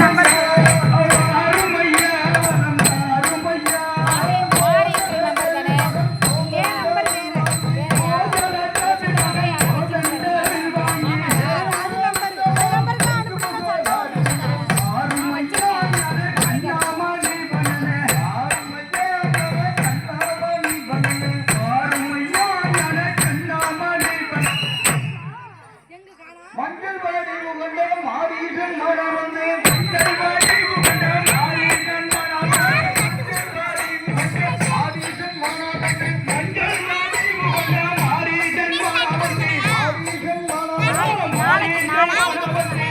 siempre. Não,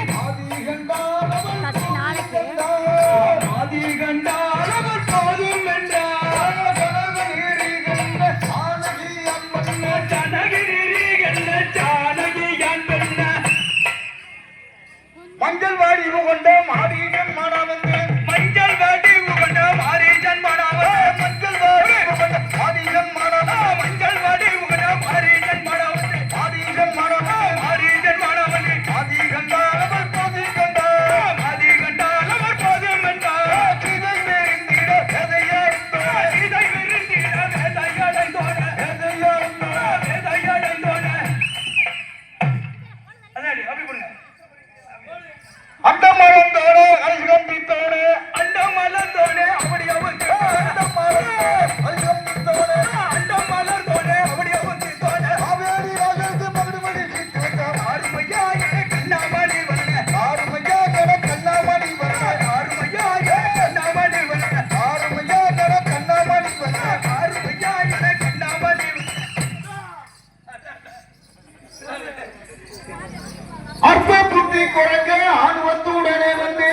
புத்தி குறைக்க ஆணுவத்துடனே வந்து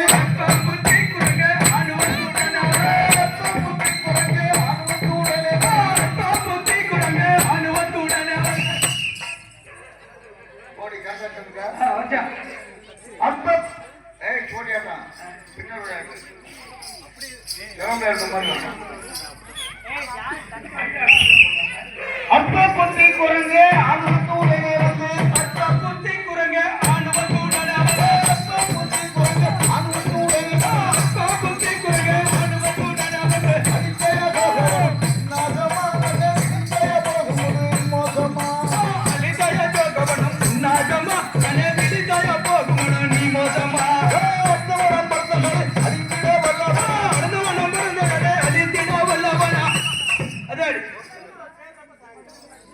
அப்ப பத்தி குறைஞ்சு அது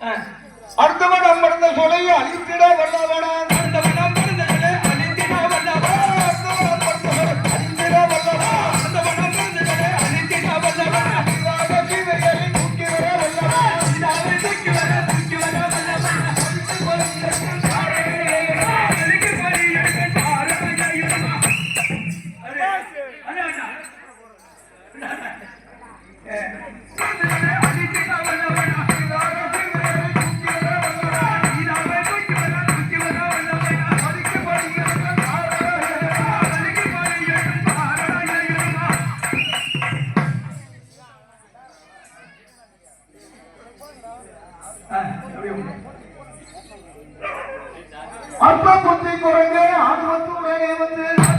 அடுத்தவன் நம்மிடந்த சொலையை அழித்திட வல்லவனான். ಅರ್ಥ ಕೊಟ್ಟಿ ಕೊರಗೆ ಅದು ಮತ್ತು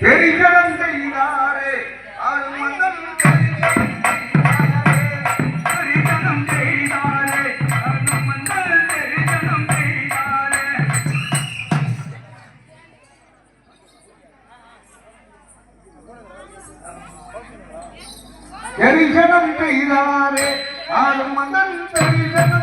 பெரிகரம் செய்தாரே. அது மதம் எரிசனம் செய்தாரே. ஆளும் மதன் தெரிசனம்